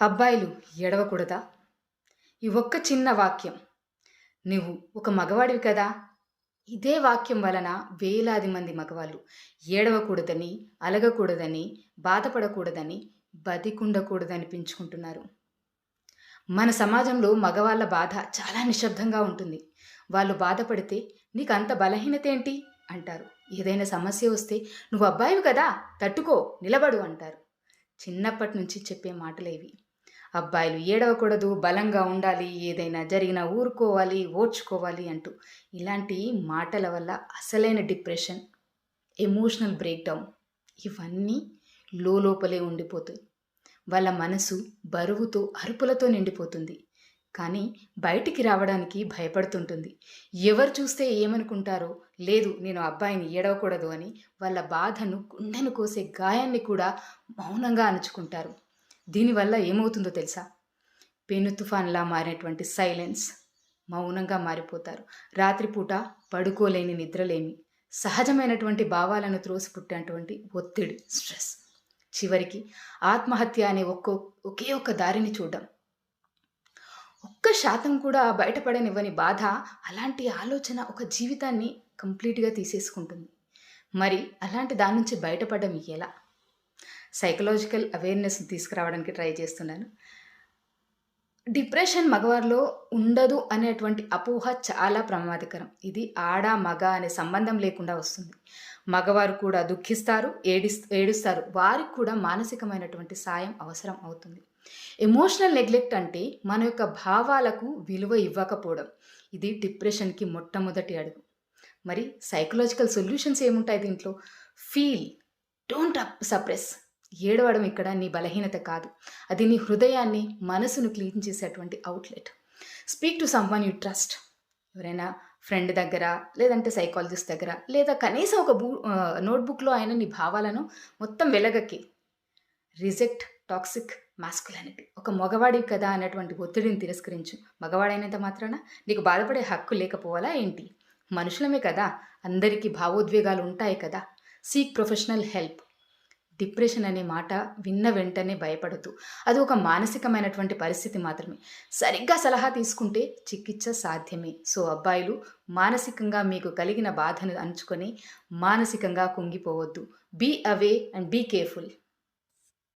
అబ్బాయిలు ఏడవకూడదా? ఈ ఒక్క చిన్న వాక్యం. నువ్వు ఒక మగవాడివి కదా? ఇదే వాక్యం వలన వేలాది మంది మగవాళ్ళు ఏడవకూడదని అలగకూడదని బాధపడకూడదని బతికుండకూడదని పెంచుకుంటున్నారు మన సమాజంలో మగవాళ్ళ బాధ చాలా నిశ్శబ్దంగా ఉంటుంది. వాళ్ళు బాధపడితే నీకు అంత బలహీనత ఏంటి? అంటారు. ఏదైనా సమస్య వస్తే నువ్వు అబ్బాయివి కదా? తట్టుకో నిలబడు అంటారు. చిన్నప్పటి నుంచి చెప్పే మాటలేవి. అబ్బాయిలు ఏడవకూడదు బలంగా ఉండాలి ఏదైనా జరిగినా ఊరుకోవాలి ఓర్చుకోవాలి అంటూ. ఇలాంటి మాటల వల్ల అసలైన డిప్రెషన్ ఎమోషనల్ బ్రేక్డౌన్ ఇవన్నీ లోపలే ఉండిపోతాయి. వాళ్ళ మనసు బరువుతో అరుపులతో నిండిపోతుంది. కానీ బయటికి రావడానికి భయపడుతుంటుంది. ఎవరు చూస్తే ఏమనుకుంటారో లేదు నేను అబ్బాయిని ఏడవకూడదు అని వాళ్ళ బాధను గుండెను కోసే గాయాన్ని కూడా మౌనంగా అణుచుకుంటారు. దీనివల్ల ఏమవుతుందో తెలుసా? పెను తుఫాన్లా మారినటువంటి సైలెన్స్ మౌనంగా మారిపోతారు. రాత్రిపూట పడుకోలేని నిద్రలేమి సహజమైనటువంటి భావాలను త్రోసిపుట్టేటువంటి ఒత్తిడి స్ట్రెస్. చివరికి ఆత్మహత్య అనే ఒక్కో ఒకే ఒక్క దారిని చూడడం. ఒక్క శాతం కూడా బయటపడనివ్వని బాధ అలాంటి ఆలోచన ఒక జీవితాన్ని కంప్లీట్గా తీసేసుకుంటుంది. మరి అలాంటి దాని నుంచి బయటపడడం ఎలా? సైకలాజికల్ అవేర్నెస్ తీసుకురావడానికి ట్రై చేస్తున్నాను. డిప్రెషన్ మగవారిలో ఉండదు అనేటువంటి అపోహ చాలా ప్రమాదకరం. ఇది ఆడ మగ అనే సంబంధం లేకుండా వస్తుంది. మగవారు కూడా దుఃఖిస్తారు ఏడిస్ ఏడుస్తారు. వారికి కూడా మానసికమైనటువంటి సాయం అవసరం అవుతుంది. ఎమోషనల్ నెగ్లెక్ట్ అంటే మన యొక్క భావాలకు విలువ ఇవ్వకపోవడం. ఇది డిప్రెషన్కి మొట్టమొదటి అడుగు. మరి సైకలాజికల్ సొల్యూషన్స్ ఏముంటాయి దీంట్లో? ఫీల్ డోంట్ అప్ సప్రెస్ ఏడవడం ఇక్కడ నీ బలహీనత కాదు. అది నీ హృదయాన్ని మనసును క్లీన్ చేసేటువంటి outlet speak to someone you trust ఎవరైనా ఫ్రెండ్ దగ్గర లేదంటే సైకాలజిస్ట్ దగ్గర లేదా కనీసం ఒక బూ నోట్బుక్లో ఆయన నీ భావాలను మొత్తం వెలగక్కి రిజెక్ట్ టాక్సిక్ మాస్కులానిటీ ఒక మగవాడివి కదా అనేటువంటి ఒత్తిడిని తిరస్కరించు. మగవాడైనంత మాత్రాన నీకు బాధపడే హక్కు లేకపోవాలా ఏంటి? మనుషులమే కదా. అందరికీ భావోద్వేగాలు ఉంటాయి కదా. Seek professional help. డిప్రెషన్ అనే మాట విన్న వెంటనే భయపడదు అది ఒక మానసికమైనటువంటి పరిస్థితి మాత్రమే. సరిగ్గా సలహా తీసుకుంటే చికిత్స సాధ్యమే. సో అబ్బాయిలు మానసికంగా మీకు కలిగిన బాధను అంచుకొని మానసికంగా కుంగిపోవద్దు. Be aware and be careful.